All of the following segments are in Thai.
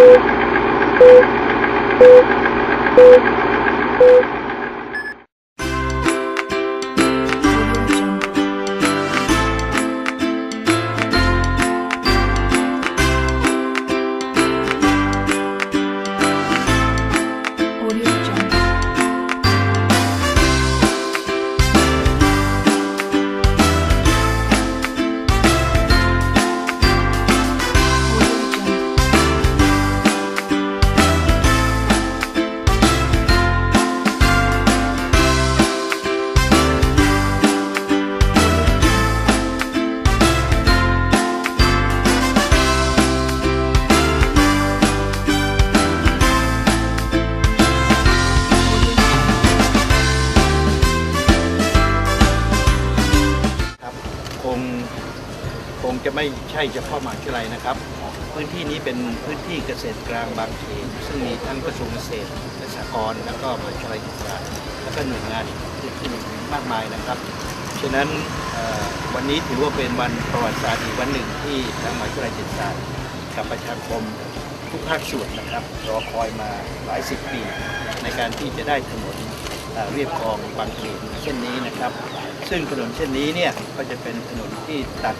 Thank you. งคงจะไม่ใช่เฉพาะมหาวิทยาลัยนะครับ พื้นที่นี้เป็นพื้นที่เกษตรกลางบางเขนซึ่งมีทั้งกระทรวงเกษตรและสหกรณ์แล้วก็มหาวิทยาลัยศึกษาแล้วก็หน่วยงานอื่นๆมากมายนะครับฉะนั้นวันนี้ถือว่าเป็นวันประวัติศาสตร์อีกวันหนึ่งที่ทางมหาวิทยาลัยเศรษศาสตร์กับประชาคมทุกภาคส่วนนะครับรอคอยมาหลายสิบปีในการที่จะได้ถนน เรียบคลองบางเขนเช่นนี้นะครับ ซึ่งถนนเช่นนี้เนี่ยก็จะเป็นถนนที่ตัด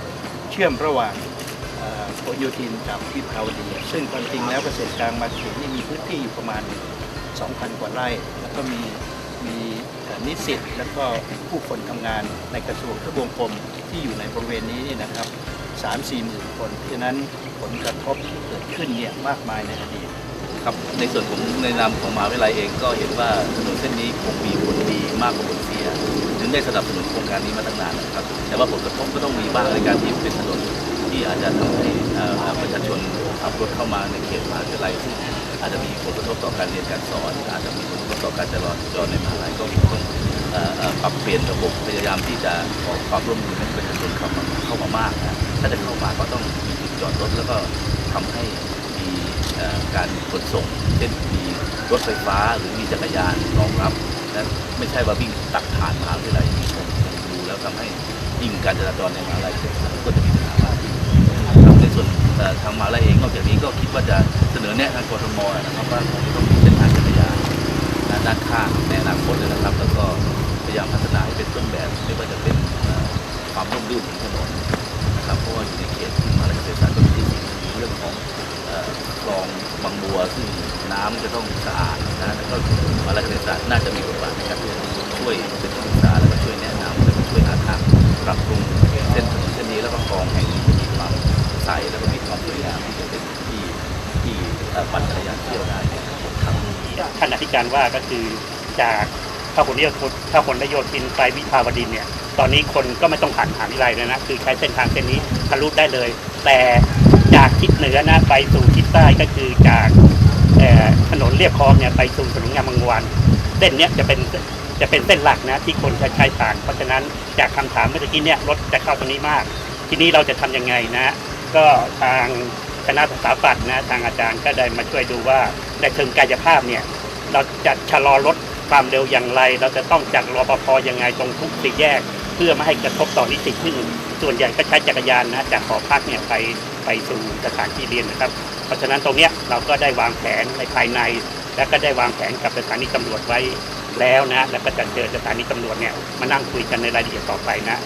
เชื่อมระหว่างเอ่อพหลโยธินกับวิภาวดี ซึ่งความจริงแล้วเกษตรกลางบางเขนนี่มีพื้นที่อยู่ประมาณ 2,000 กว่าไร่ แล้วก็มีมีนิสิตแล้วก็ผู้คนทำงานในกระทรวงทบวงกรมที่อยู่ในบริเวณนี้นี่นะครับ 3-4 หมื่นคน เพราะฉะนั้นผลกระทบที่เกิดขึ้นเนี่ยมากมายในอดีต ครับในส่วนของในนามของมหาวิทยาลัยเองก็เห็นว่าถนนเส้นนี้คงมีผลดีมากกว่าผลเสียถึงได้สนับสนุนโครงการนี้มาตั้งนานนะครับ แต่ว่าผลกระทบก็ต้องมีบ้างในการที่เป็นถนนที่อาจจะทำให้ประชาชนขับรถเข้ามาในเขตมหาวิทยาลัยซึ่งอาจจะมีผลกระทบต่อการเรียนการสอน อาจจะมีผลกระทบต่อการจราจรในมหาวิทยาลัยก็ต้องปรับเปลี่ยนระบบพยายามที่จะขอความร่วมมือให้ประชาชนเข้ามาเข้ามามากนะถ้าจะเข้ามาก็ต้องมีจุดจอดรถแล้วก็ทำให้ การขนส่ง เช่นมีรถไฟฟ้าหรือมีจักรยานรองรับนั้นไม่ใช่ว่าวิ่งตักผ่านมหาวิทยาลัยที่ผมดูแล้วทำให้ยิ่งการจราจรในมหาวิทยาลัยก็จะมีปัญหามากขึ้นครับในส่วนทางมหาวิทยาลัยเองนอกจากนี้ก็คิดว่าจะเสนอแนะทางกรทมนะครับว่าคงต้องมีเส้นทางจักรยานนะด้านข้างในอนาคต คลองบางบัวซึ่งน้ำจะต้องสะอาดนะแล้วก็มาวิทยาลัยเกษตรศาสตร์น่าจะมีบทบาทในการที่จะช่วยเป็นที่ปรึกษาแล้วก็ช่วยแนะนำแล้วก็ช่วยหาทางปรับปรุงเส้นถนนเส้นนี้แล้วก็คลองแห่งนี้มีความใสแล้วก็มีความสวยงามที่จะเป็นที่ที่ปั่นจักรยานเที่ยวได้ครับท่านอธิการว่าก็คือจากพหลโยธินพหลโยธินไปวิภาวดีเนี่ยตอนนี้คนก็ไม่ต้องผ่านมหาวิทยาลัยเลยนะ คือใช้เส้นทางเส้นนี้ทะลุได้เลย แต่ จากทิศเหนือนะไปสู่ทิศใต้ก็คือจากถนนเรียบคลองเนี่ยไปสู่ถนนงามวงวานเส้นเนี้ยจะเป็นจะเป็นเส้นหลักนะที่คนใช้ใช้ผ่านเพราะฉะนั้นจากคำถามเมื่อกี้เนี่ยรถจะเข้าตรงนี้มาก ทีนี้เราจะทำยังไงนะ ก็ทางคณะสถาปัตย์นะทางอาจารย์ก็ได้มาช่วยดูว่าในเชิงกายภาพเนี่ยเราจะชะลอรถความเร็วอย่างไร เราจะต้องจัดรอปภยังไงตรงทุกสี่แยก พื่อไม่ให้กระทบต่อนิสิตที่อื่นส่วนใหญ่ก็ใช้จักรยานนะจากหอพักเนี่ยไปไปสู่สถานที่เรียนนะครับ เพราะฉะนั้นตรงเนี้ยเราก็ได้วางแผนในภายใน และก็ได้วางแผนกับสถานีตำรวจไว้แล้วนะ แล้วก็จะเจอสถานีตำรวจเนี่ยมานั่งคุยกันในรายละเอียดต่อไปนะ